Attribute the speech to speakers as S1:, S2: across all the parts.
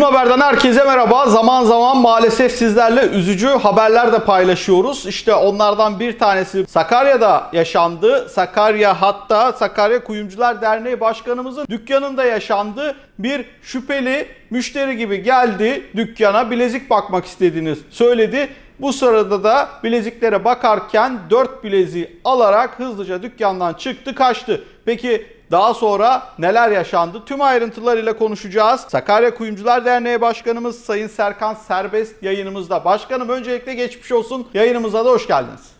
S1: Gün Haber'den herkese merhaba. Zaman zaman maalesef sizlerle üzücü haberler de paylaşıyoruz. İşte onlardan bir tanesi Sakarya'da yaşandı. Sakarya hatta Sakarya Kuyumcular Derneği Başkanımızın dükkanında yaşandı. Bir şüpheli müşteri gibi geldi dükkana bilezik bakmak istediğini söyledi. Bu sırada da bileziklere bakarken 4 bileziği alarak hızlıca dükkandan çıktı kaçtı. Peki daha sonra neler yaşandı? Tüm ayrıntılarıyla konuşacağız. Sakarya Kuyumcular Derneği Başkanımız Sayın Serkan Serbest yayınımızda. Başkanım öncelikle geçmiş olsun. Yayınımıza da hoş geldiniz.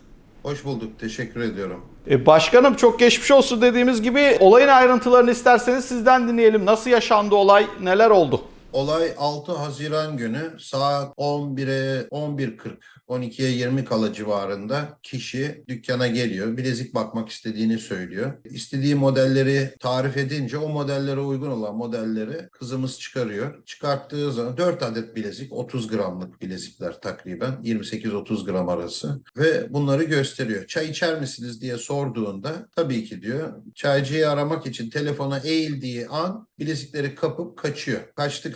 S2: Hoş bulduk. Teşekkür ediyorum.
S1: E, başkanım çok geçmiş olsun dediğimiz gibi olayın ayrıntılarını isterseniz sizden dinleyelim. Nasıl yaşandı olay? Neler oldu?
S2: Olay 6 Haziran günü saat 11'e 11.40 12'ye 20 kala civarında kişi dükkana geliyor. Bilezik bakmak istediğini söylüyor. İstediği modelleri tarif edince o modellere uygun olan modelleri kızımız çıkarıyor. Çıkarttığı zaman 4 adet bilezik 30 gramlık bilezikler takriben 28-30 gram arası ve bunları gösteriyor. Çay içer misiniz diye sorduğunda tabii ki diyor. Çaycıyı aramak için telefona eğildiği an bilezikleri kapıp kaçıyor.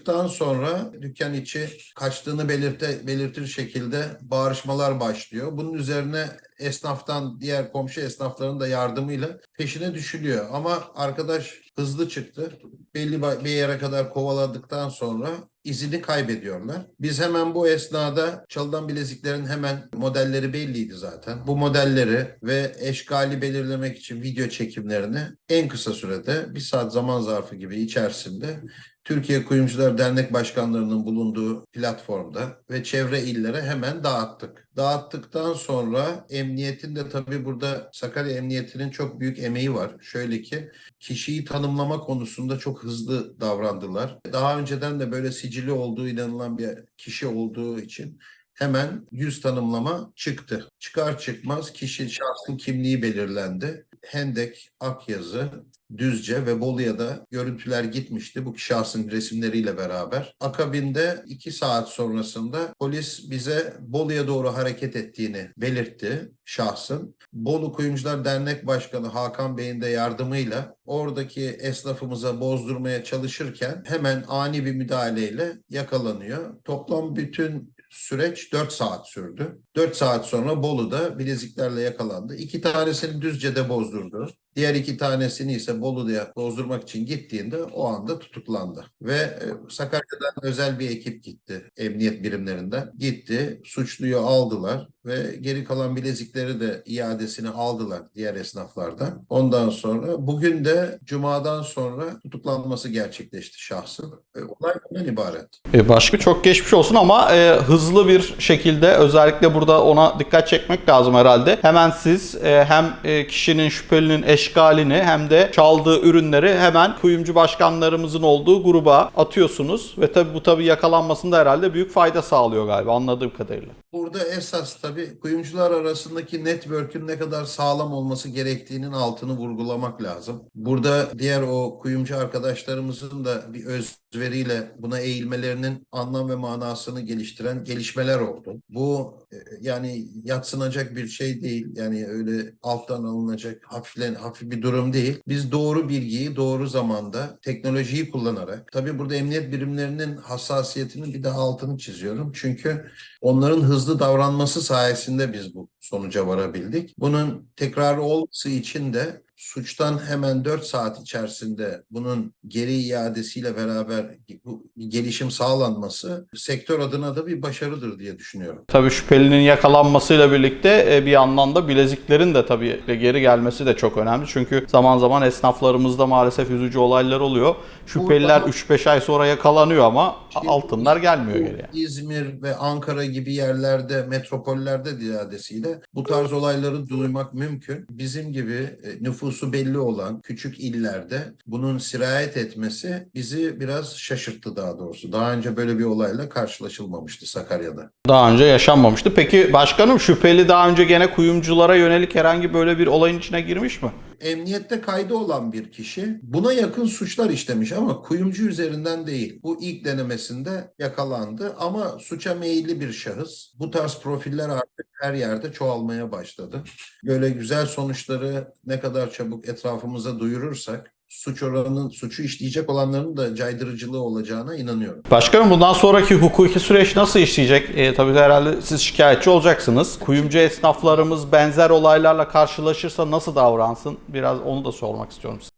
S2: Kaçtıktan sonra dükkan içi kaçtığını belirte, belirtir şekilde bağırışmalar başlıyor. Bunun üzerine esnaftan diğer komşu esnafların da yardımıyla peşine düşülüyor. Ama arkadaş hızlı çıktı. Belli bir yere kadar kovaladıktan sonra izini kaybediyorlar. Biz hemen bu esnada çalınan bileziklerin hemen modelleri belliydi zaten. Bu modelleri ve eşkali belirlemek için video çekimlerini en kısa sürede bir saat zaman zarfı gibi içerisinde Türkiye Kuyumcular Dernek Başkanlarının bulunduğu platformda ve çevre illere hemen dağıttık. Dağıttıktan sonra emniyetin de tabii burada Sakarya Emniyeti'nin çok büyük emeği var. Şöyle ki kişiyi tanımlama konusunda çok hızlı davrandılar. Daha önceden de böyle sicili olduğu inanılan bir kişi olduğu için hemen yüz tanımlama çıktı. Çıkar çıkmaz kişi şahsın kimliği belirlendi. Hendek, Akyazı, Düzce ve Bolu'ya da görüntüler gitmişti bu şahsın resimleriyle beraber. Akabinde iki saat sonrasında polis bize Bolu'ya doğru hareket ettiğini belirtti şahsın. Bolu Kuyumcular Dernek Başkanı Hakan Bey'in de yardımıyla oradaki esnafımıza bozdurmaya çalışırken hemen ani bir müdahaleyle yakalanıyor. Toplam bütün süreç 4 saat sürdü. 4 saat sonra Bolu'da bileziklerle yakalandı. İki tanesini Düzce'de bozdurdu. Diğer iki tanesini ise Bolu'da bozdurmak için gittiğinde o anda tutuklandı. Ve e, Sakarya'dan özel bir ekip gitti. Emniyet birimlerinden. Gitti. Suçluyu aldılar ve geri kalan bilezikleri de iadesini aldılar diğer esnaflardan. Ondan sonra bugün de Cuma'dan sonra tutuklanması gerçekleşti şahsın. E, Olay bundan ibaret.
S1: E, başka çok geçmiş olsun ama e, hızlı bir şekilde özellikle burada ona dikkat çekmek lazım herhalde. Hemen siz e, hem e, kişinin şüphelinin eşkalini hem de çaldığı ürünleri hemen kuyumcu başkanlarımızın olduğu gruba atıyorsunuz ve tabi bu tabi yakalanmasında herhalde büyük fayda sağlıyor galiba anladığım kadarıyla.
S2: Burada esas tabii kuyumcular arasındaki network'ün ne kadar sağlam olması gerektiğinin altını vurgulamak lazım. Burada diğer o kuyumcu arkadaşlarımızın da bir özveriyle buna eğilmelerinin anlam ve manasını geliştiren gelişmeler oldu. Bu e, yani yatsınacak bir şey değil. Yani öyle alttan alınacak hafiflen, hafif bir durum değil. Biz doğru bilgiyi doğru zamanda teknolojiyi kullanarak tabii burada emniyet birimlerinin hassasiyetinin bir daha altını çiziyorum. Çünkü onların hızlı davranması sayesinde biz bu sonuca varabildik. Bunun tekrarı olması için de suçtan hemen 4 saat içerisinde bunun geri iadesiyle beraber bu gelişim sağlanması sektör adına da bir başarıdır diye düşünüyorum.
S1: Tabii şüphelinin yakalanmasıyla birlikte e, bir yandan da bileziklerin de tabii geri gelmesi de çok önemli. Çünkü zaman zaman esnaflarımızda maalesef üzücü olaylar oluyor. Şüpheliler
S2: Burada-
S1: 3-5 ay sonra yakalanıyor ama altınlar gelmiyor geriye.
S2: İzmir ve Ankara gibi yerlerde, metropollerde iadesiyle bu tarz olayları duymak mümkün. Bizim gibi e, nüfusu belli olan küçük illerde bunun sirayet etmesi bizi biraz şaşırttı daha doğrusu. Daha önce böyle bir olayla karşılaşılmamıştı Sakarya'da.
S1: Daha önce yaşanmamıştı. Peki başkanım şüpheli daha önce gene kuyumculara yönelik herhangi böyle bir olayın içine girmiş mi?
S2: Emniyette kaydı olan bir kişi buna yakın suçlar işlemiş ama kuyumcu üzerinden değil. Bu ilk denemesinde yakalandı ama suça meyilli bir şahıs. Bu tarz profiller artık her yerde çoğalmaya başladı. Böyle güzel sonuçları ne kadar çabuk etrafımıza duyurursak suç oranının suçu işleyecek olanların da caydırıcılığı olacağına inanıyorum.
S1: Başkanım bundan sonraki hukuki süreç nasıl işleyecek? E, tabii herhalde siz şikayetçi olacaksınız. Kuyumcu esnaflarımız benzer olaylarla karşılaşırsa nasıl davransın? Biraz onu da sormak istiyorum size.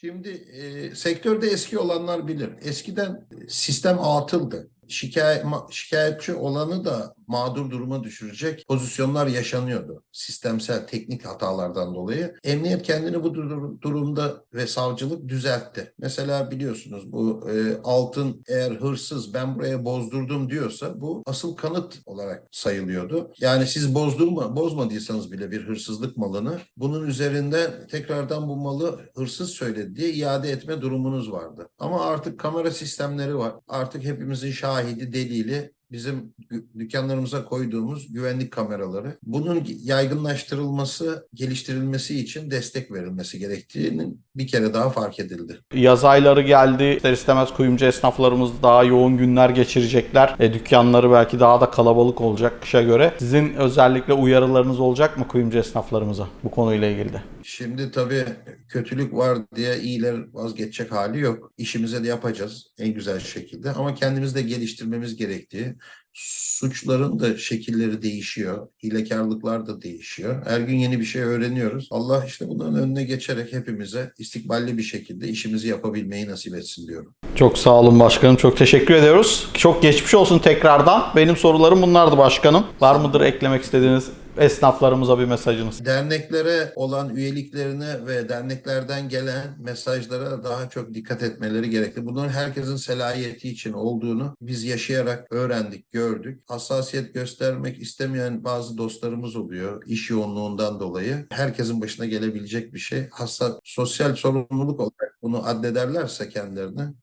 S2: Şimdi e, sektörde eski olanlar bilir. Eskiden sistem atıldı. Şikayet, şikayetçi olanı da mağdur duruma düşürecek pozisyonlar yaşanıyordu. Sistemsel teknik hatalardan dolayı. Emniyet kendini bu dur- durumda ve savcılık düzeltti. Mesela biliyorsunuz bu e, altın eğer hırsız ben buraya bozdurdum diyorsa bu asıl kanıt olarak sayılıyordu. Yani siz bozdurma, bozmadıysanız bile bir hırsızlık malını bunun üzerinde tekrardan bu malı hırsız söyledi diye iade etme durumunuz vardı. Ama artık kamera sistemleri var. Artık hepimizin şahidi, delili bizim dükkanlarımıza koyduğumuz güvenlik kameraları. Bunun yaygınlaştırılması, geliştirilmesi için destek verilmesi gerektiğinin bir kere daha fark edildi.
S1: Yaz ayları geldi. İster istemez kuyumcu esnaflarımız daha yoğun günler geçirecekler. E, dükkanları belki daha da kalabalık olacak kışa göre. Sizin özellikle uyarılarınız olacak mı kuyumcu esnaflarımıza bu konuyla ilgili de?
S2: Şimdi tabii kötülük var diye iyiler vazgeçecek hali yok. İşimize de yapacağız en güzel şekilde ama kendimizi de geliştirmemiz gerektiği, suçların da şekilleri değişiyor, hilekarlıklar da değişiyor. Her gün yeni bir şey öğreniyoruz. Allah işte bunların önüne geçerek hepimize istikballi bir şekilde işimizi yapabilmeyi nasip etsin diyorum.
S1: Çok sağ olun başkanım. Çok teşekkür ediyoruz. Çok geçmiş olsun tekrardan. Benim sorularım bunlardı başkanım. Var mıdır eklemek istediğiniz esnaflarımıza bir mesajınız?
S2: Derneklere olan üyeliklerine ve derneklerden gelen mesajlara daha çok dikkat etmeleri gerekli. Bunların herkesin selayeti için olduğunu biz yaşayarak öğrendik, gördük. Hassasiyet göstermek istemeyen bazı dostlarımız oluyor iş yoğunluğundan dolayı. Herkesin başına gelebilecek bir şey. Hassa, sosyal sorumluluk olarak bunu addederlerse kendilerine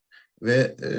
S2: ve e,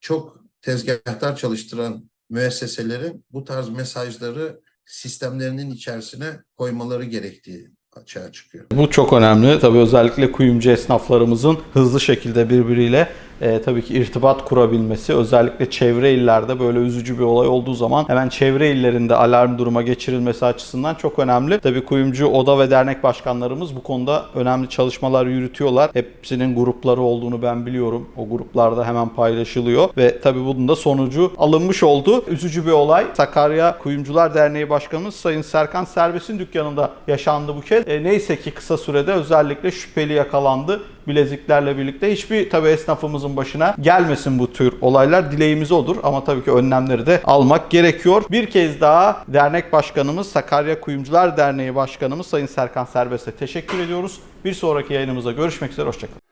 S2: çok tezgahtar çalıştıran müesseselerin bu tarz mesajları sistemlerinin içerisine koymaları gerektiği açığa çıkıyor.
S1: Bu çok önemli. Tabii özellikle kuyumcu esnaflarımızın hızlı şekilde birbiriyle e, tabii ki irtibat kurabilmesi. Özellikle çevre illerde böyle üzücü bir olay olduğu zaman hemen çevre illerinde alarm duruma geçirilmesi açısından çok önemli. Tabii kuyumcu oda ve dernek başkanlarımız bu konuda önemli çalışmalar yürütüyorlar. Hepsinin grupları olduğunu ben biliyorum. O gruplarda hemen paylaşılıyor ve tabii bunun da sonucu alınmış oldu. Üzücü bir olay. Sakarya Kuyumcular Derneği Başkanımız Sayın Serkan Serbest'in dükkanında yaşandı bu kez. E, neyse ki kısa sürede özellikle şüpheli yakalandı bileziklerle birlikte. Hiçbir tabii esnafımızın başına gelmesin bu tür olaylar. Dileğimiz odur ama tabii ki önlemleri de almak gerekiyor. Bir kez daha dernek başkanımız Sakarya Kuyumcular Derneği Başkanımız Sayın Serkan Serbest'e teşekkür ediyoruz. Bir sonraki yayınımızda görüşmek üzere. Hoşçakalın.